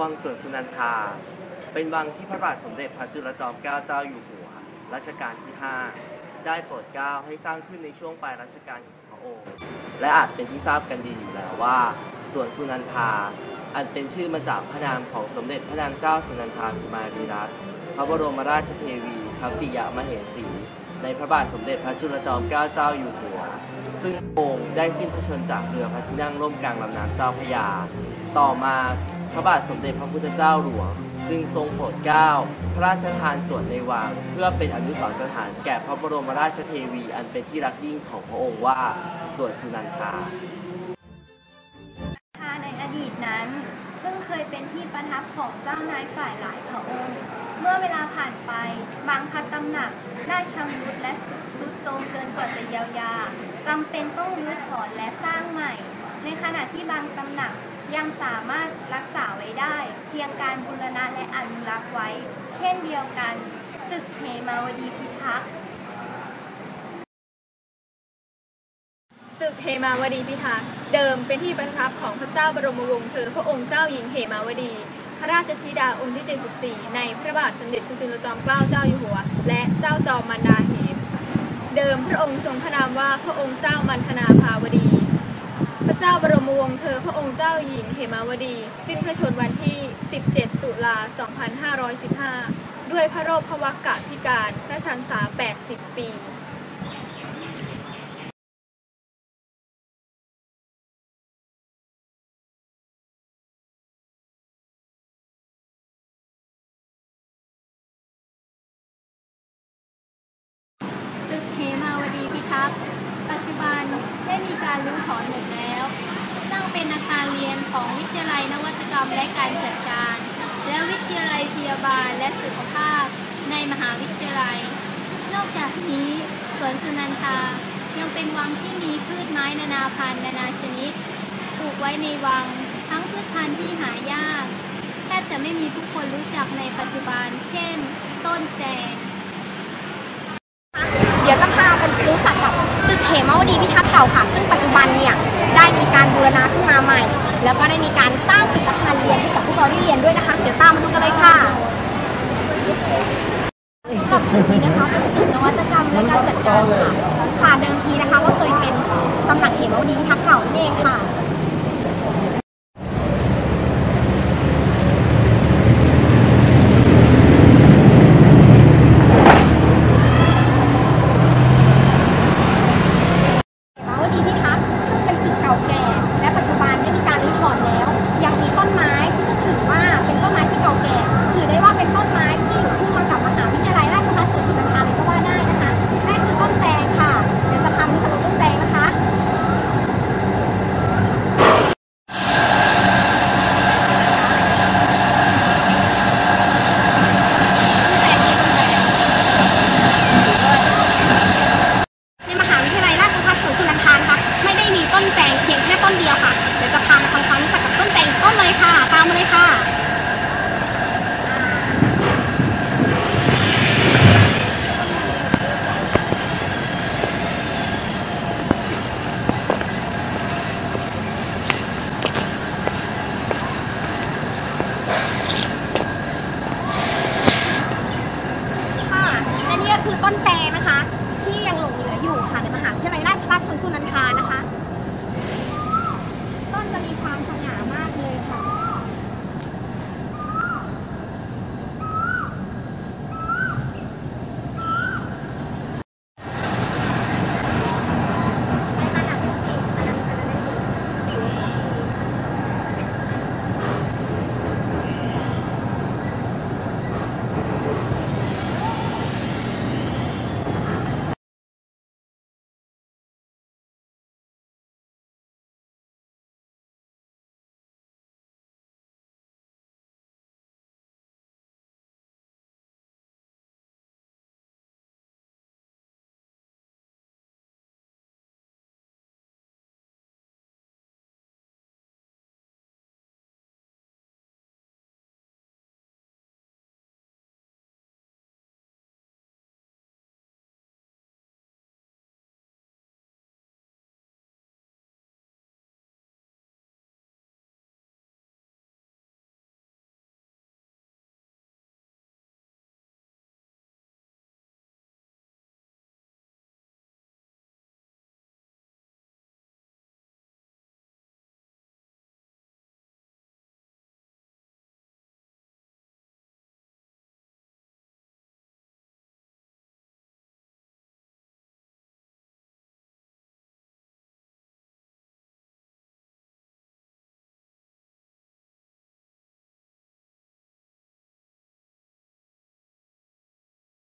วังสวนสุนันทา เป็นวังที่พระบาทสมเด็จพระจุลจอมเกล้าเจ้าอยู่หัวรัชกาลที่ 5 ได้โปรดเกล้าให้สร้างขึ้นในช่วงปลายรัชกาลของพระองค์ และอาจเป็นที่ทราบกันดีอยู่แล้วว่าสวนสุนันทา อันเป็นชื่อมาจากพระนามของสมเด็จพระนางเจ้าสุนันทากุมารีรัตน์พระบรมราชเทวีพระปิยมเหสี ในพระบาทสมเด็จพระจุลจอมเกล้าเจ้าอยู่หัว ซึ่งองค์ได้สิ้นพระชนม์จากเรือพระที่นั่งร่มกลางลำน้ำเจ้าพระยา ต่อมา ระบาทสมเด็จพระพุทธเจ้าหลวง จึงทรงโปรดเกล้าพระราชทานส่วนในวัง เพื่อเป็นอนุสรณ์สถานแก่พระบรมราชเทวี อันเป็นที่รักยิ่งของพระองค์ว่าส่วนสุนันทาในอดีตนั้น ซึ่งเคยเป็นที่ประทับของเจ้านายฝ่ายหลายพระองค์ เมื่อเวลาผ่านไปบางพัดตำหนักได้ชำรุดและทรุดโทรมเกินกว่าจะเยียวยาจำเป็นต้องรื้อถอนและสร้างใหม่ ในขณะที่บางตำหนัก ยังสามารถรักษาไว้ได้ เพียงการบูรณะและอนุรักษ์ไว้ เช่นเดียวกัน ตึกเหมาวดีพิทักษ์ตึกเหมาวดีพิทักษ์เดิมเป็นที่ประทับของพระเจ้าบรมวงศ์เธอพระองค์เจ้าหญิงเหมาวดี พระราชธิดาองค์ที่ 74 ในพระบาทสมเด็จพระจุลจอมเกล้าเจ้าอยู่หัว และเจ้าจอมมารดาเหมเดิมพระองค์ทรงพระนามว่าพระองค์เจ้ามันธนาภาวดี เจ้าบรมวงศ์เธอพระองค์เจ้าหญิงเหมาวดี สิ้นพระชนม์วันที่ 17 ตุลา 2515 ด้วยพระโรคพวักกะพิการพระชันษา 80 ปีตึกเหมาวดีพิทักษ์ บันได้มีการรื้อถอนหมดแล้วสร้างเป็นอาคารเรียนของวิทยาลัยนวัตกรรมและการจัดการ และวิทยาลัยพยาบาลและสุขภาพในมหาวิทยาลัย นอกจากนี้สวนสุนันทายังเป็นวังที่มีพืชไม้นานาพันธุ์นานาชนิดปลูกไว้ในวัง ทั้งพืชพันธุ์ที่หายากแทบจะไม่มีผู้คนรู้จักในปัจจุบัน เช่น ต้นแจงเดี๋ยวจะพาไปรู้จัก ตึกเหมาวดีพิทักษ์เก่าค่ะ ซึ่งปัจจุบันเนี่ยได้มีการบูรณะขึ้นมาใหม่ แล้วก็ได้มีการสร้างตึกอาคารเรียนให้กับพวกเราได้เรียนด้วยนะคะ เดี๋ยวตามมาดูกันเลยค่ะสำหรับตึกนี้นะคะเป็นตึกนวัตกรรมและการจัดการค่ะค่ะเดิมทีนะคะก็เคยเป็นตำหนักเหมาวดีพิทักษ์เก่านั่นเองค่ะ ก้นเจ